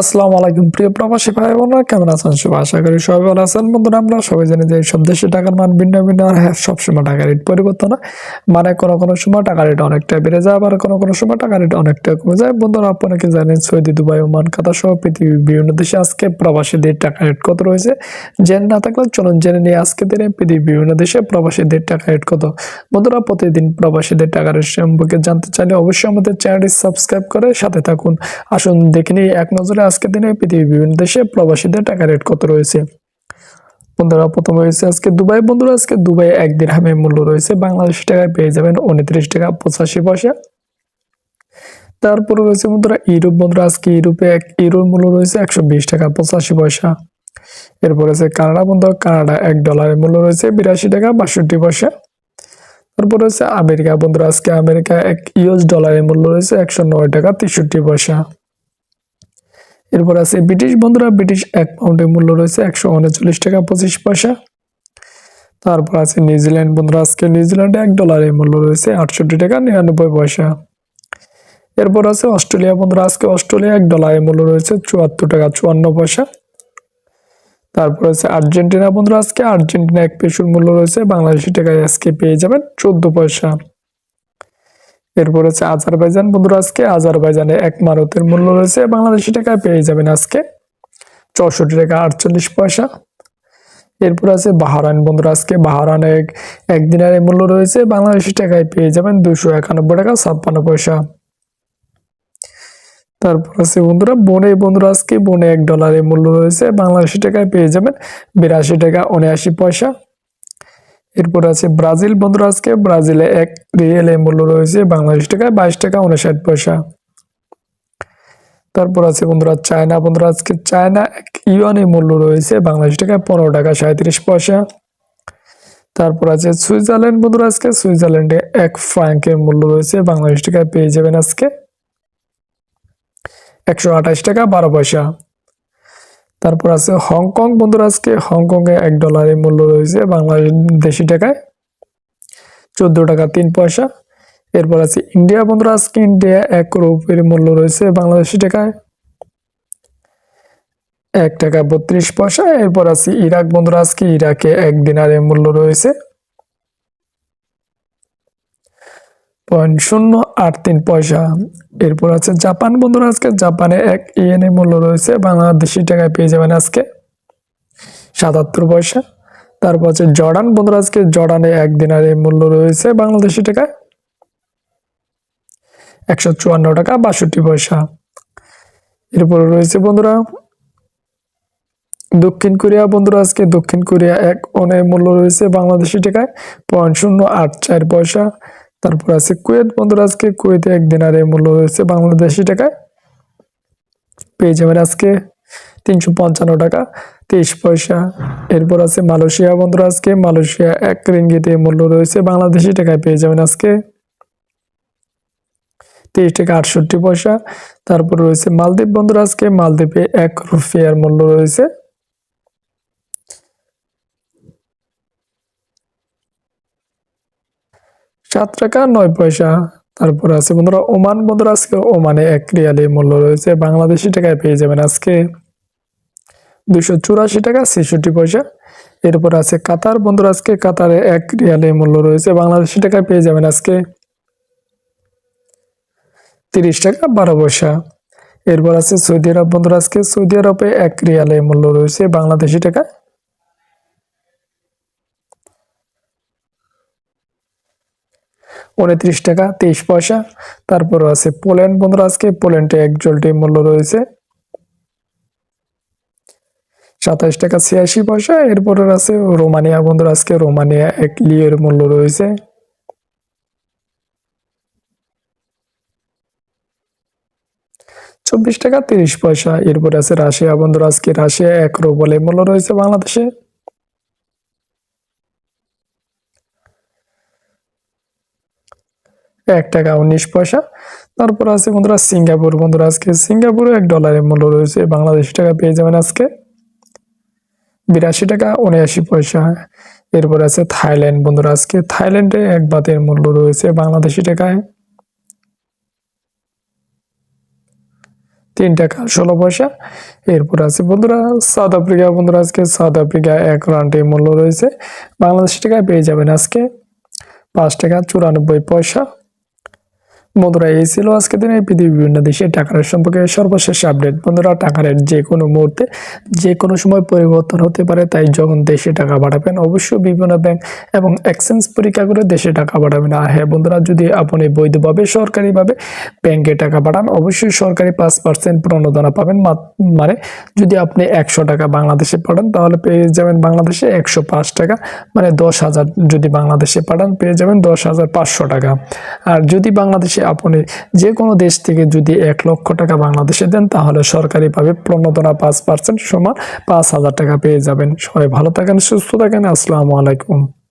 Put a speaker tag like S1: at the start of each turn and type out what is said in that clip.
S1: আসসালামু আলাইকুম, প্রিয় প্রবাসী ভাই বোনরা, কেমন আছেন সবাই? আশা করি সবাই ভালো আছেন। বন্ধুরা, আমরা সবাই জানি যে সব দেশে টাকার মান ভিন্ন ভিন্ন, আর হ্যাঁ সবসময় টাকা রেট পরিবর্তন হয়। মানে কোনো কোনো সময় টাকা রেট অনেকটা বেড়ে যায়, আবার কোনো কোনো সময় টাকা রেট অনেকটা কমে যায়। বন্ধুরা আপনাকে জানেন, সৌদি, দুবাই, ওমান, কাতার সহ পৃথিবীর বিভিন্ন দেশে আজকে প্রবাসীদের টাকা রেট কত রয়েছে? জেনে না থাকলে চলুন জেনে নিয়ে আজকে দিনে পৃথিবীর বিভিন্ন দেশে প্রবাসীদের টাকা রেট কত? বন্ধুরা, প্রতিদিন প্রবাসীদের টাকা রেট সম্পর্কে জানতে চাইলে অবশ্যই আমাদের চ্যানেলটি সাবস্ক্রাইব করে সাথে থাকুন। আসুন দেখে নিই, এক নজরে আজকের দিনে পৃথিবীর বিভিন্ন দেশে প্রবাসীদের টাকা রেট কত রয়েছে? বন্ধুরা, প্রথমে রয়েছে আজকে দুবাই। বন্ধুরা, আজকে দুবাই এক দিরহামের মূল্য রয়েছে, বাংলাদেশ টাকায় পেয়ে যাবেন উনত্রিশ টাকা পঁচাশি পয়সা। তারপরে রয়েছে বন্ধুরা ইউরোপ। বন্ধুরা, আজকে ইউরোপে এক ইউরোর মূল্য রয়েছে একশো বিশ টাকা পঁচাশি পয়সা। এরপর আছে কানাডা। বন্ধু কানাডা এক ডলারের মূল্য রয়েছে বিরাশি টাকা বাষট্টি পয়সা। তারপর রয়েছে আমেরিকা। বন্ধুরা, আজকে আমেরিকা এক ইউএস ডলারের মূল্য রয়েছে একশো নয় টাকা তেষট্টি পয়সা। এরপর আছে, ব্রিটিশ বন্ধুরা, ব্রিটিশ এক পাউন্ডের মূল্য রয়েছে একশো উনচল্লিশ টাকা পঁচিশ পয়সা। তারপর আছে নিউজিল্যান্ড বন্ধুরা, আজকে নিউজিল্যান্ডে এক ডলারের মূল্য রয়েছে আটষট্টি টাকা নিরানব্বই পয়সা। এরপর আছে অস্ট্রেলিয়া বন্ধুরা, আজকে অস্ট্রেলিয়া এক ডলারের মূল্য রয়েছে চুয়াত্তর টাকা চুয়ান্ন পয়সা। তারপর আছে আর্জেন্টিনা বন্ধুরা, আজকে আর্জেন্টিনা এক পেশোর মূল্য রয়েছে বাংলাদেশি টাকায় আজকে পেয়ে যাবেন চোদ্দ পয়সা। এরপর হচ্ছে আজারবাইজান। বন্ধুরা, আজকে আজারবাইজানে এক মারতের মূল্য রয়েছে। বাংলাদেশি টাকায় পেয়ে যাবেন আজকে চৌষট্টি টাকা আটচল্লিশ পয়সা। এরপর আছে বাহারান বন্ধুরা, আজকে বাহারানে এক এক দিনারের মূল্য রয়েছে। বাংলাদেশি টাকায় পেয়ে যাবেন দুশো একানব্বই টাকা ছাপ্পান্ন পয়সা। তারপর আছে বন্ধুরা, বনে। বন্ধুরা, আজকে বনে এক ডলারের মূল্য রয়েছে। বাংলাদেশি টাকায় পেয়ে যাবেন বিরাশি টাকা উনআশি পয়সা। এরপর আছে ব্রাজিল। বন্ধুরা, আজকে ব্রাজিলে এক রিয়েলের মূল্য রয়েছে বাংলাদেশ টাকায় বাইশ টাকা উনষাট পয়সা। তারপর আছে বন্ধুরা চায়না। বন্ধুরা, আজকে চায়না এক ইউয়ানের মূল্য রয়েছে বাংলাদেশ টাকায় পনেরো টাকা সাঁত্রিশ পয়সা। তারপর আছে সুইজারল্যান্ড। বন্ধুরা, আজকে সুইজারল্যান্ডে এক ফ্রাঙ্কের মূল্য রয়েছে বাংলাদেশ টাকায়। পেয়ে যাবেন আজকে একশো আঠাশ টাকা বারো পয়সা। তারপর আছে হংকং বন্ধুরা, আজকে হংকং এ এক ডলারের মূল্য রয়েছে, বাংলাদেশি টাকায় চোদ্দ টাকা তিন পয়সা। এরপর আছে ইন্ডিয়া বন্ধুরা, আজকে ইন্ডিয়া এক রুপির মূল্য রয়েছে বাংলাদেশি টাকায় এক টাকা বত্রিশ পয়সা। এরপর আছে ইরাক বন্ধুরা, আজকে ইরাকে এক দিনারের মূল্য রয়েছে। পয়েন্ট শূন্য আট তিন পয়সা। এরপর আছে জাপান। বন্ধুরা, আজকে জাপানে এক ইয়েনের মূল্য রয়েছে, বাংলাদেশি টাকায় পেয়ে যাবেন আজকে সাতাত্তর পয়সা। তারপর আছে জর্ডান। বন্ধুরা, আজকে জর্ডানে এক মূল্য রয়েছে বাংলাদেশি টাকায় একশো চুয়ান্ন টাকা, বাষট্টি পয়সা। এরপরে রয়েছে বন্ধুরা, দক্ষিণ কোরিয়া। বন্ধুরা, আজকে দক্ষিণ কোরিয়া এক অনের মূল্য রয়েছে বাংলাদেশি টাকায় পয়েন্ট শূন্য আট চার পয়সা। তারপর আছে কুয়েত। বন্ধুরা, আজকে কুয়েতে এক দিনারের মূল্য রয়েছে বাংলাদেশি টাকায়। পেয়ে যাবেন আজকে তিনশো পঞ্চান্ন টাকা, তেইশ পয়সা। এরপর আছে মালয়েশিয়া। বন্ধুরা, আজকে মালয়েশিয়া এক রিঙ্গিতে মূল্য রয়েছে বাংলাদেশি টাকায়। পেয়ে যাবেন আজকে তেইশ টাকা আটষট্টি পয়সা। তারপর রয়েছে মালদ্বীপ। বন্ধুরা, আজকে মালদ্বীপে এক রুফিয়ার মূল্য রয়েছে। সাত টাকা নয় পয়সা। তারপর আছে বন্ধুরা, ওমান। বন্ধুরা, আজকে ওমানে এক রিয়ালের মূল্য রয়েছে বাংলাদেশি টাকায় পেয়ে যাবেন আজকে দুশো চুরাশি টাকা, ছেষট্টি পয়সা। এরপর আছে কাতার। বন্ধুরা, আজকে কাতারে এক রিয়ালের মূল্য রয়েছে বাংলাদেশি টাকায় পেয়ে যাবেন আজকে তিরিশ টাকা, বারো পয়সা। এরপর আছে সৌদি আরব। বন্ধুরা, আজকে সৌদি আরবে এক রিয়ালের মূল্য রয়েছে বাংলাদেশি টাকা উনত্রিশ টাকা, তেইশ পয়সা। তারপর আছে পোল্যান্ড। বন্ধুরা, আজকে পোল্যান্ডে এক জলটির মূল্য রয়েছে সাতাইশ টাকা ছিয়াশি পয়সা। এরপর আছে রোমানিয়া। বন্ধুরা, আজকে রোমানিয়া এক লিয়ের মূল্য রয়েছে। চব্বিশ টাকা, তিরিশ পয়সা। এরপর আছে রাশিয়া। বন্ধুরা, আজকে রাশিয়া এক রুবলের মূল্য রয়েছে বাংলাদেশে। এক টাকা উনিশ পয়সা। তারপর আছে বন্ধুরা সিঙ্গাপুর। বন্ধুরা, আজকে সিঙ্গাপুরে এক ডলারের মূল্য রয়েছে। বাংলাদেশি টাকা পেয়ে যাবেন আজকে। বিরাশি টাকা উনআশি পয়সা। এরপর আছে থাইল্যান্ড। বন্ধুরা, আজকে থাইল্যান্ডে এক বাতের মূল্য রয়েছে বাংলাদেশি টাকায়। তিন টাকা ষোলো পয়সা। এরপর আছে বন্ধুরা, সাউথ আফ্রিকা। বন্ধুরা, আজকে সাউথ আফ্রিকা এক রানটি মূল্য রয়েছে। বাংলাদেশ টাকায় পেয়ে যাবেন আজকে পাঁচ টাকা চুরানব্বই পয়সা। বন্ধুরা এই ছিল আজকে দিনে। পৃথিবীর বিভিন্ন দেশে টাকা সম্পর্কে সর্বশেষ আপডেট। বন্ধুরা টাকা রেট যে কোনো মুহূর্তে, যে কোনো সময় পরিবর্তন হতে পারে, তাই যখন দেশে টাকা পাঠাবেন, অবশ্যই বিভিন্ন ব্যাংক এবং এক্সচেঞ্জ পরীক্ষা করে দেশে টাকা পাঠাবেন। আর হ্যাঁ বন্ধুরা, যদি আপনি বৈধভাবে, সরকারিভাবে ব্যাংকে টাকা পাঠান, অবশ্যই সরকারি পাঁচ পার্সেন্ট প্রণোদনা পাবেন। মানে যদি আপনি একশো টাকা বাংলাদেশে পাঠান, তাহলে পেয়ে যাবেন বাংলাদেশে একশো পাঁচ টাকা। মানে দশ হাজার যদি বাংলাদেশে পাঠান, পেয়ে যাবেন দশ হাজার পাঁচশো টাকা। আর যদি বাংলাদেশে আপনি যে কোনো দেশ থেকে যদি এক লক্ষ টাকা বাংলাদেশে দেন, তাহলে সরকারিভাবে প্রণোদনা পাঁচ পার্সেন্ট সমান পাঁচ হাজার টাকা পেয়ে যাবেন। সবাই ভালো থাকেন, সুস্থ থাকেন। আসসালামু আলাইকুম।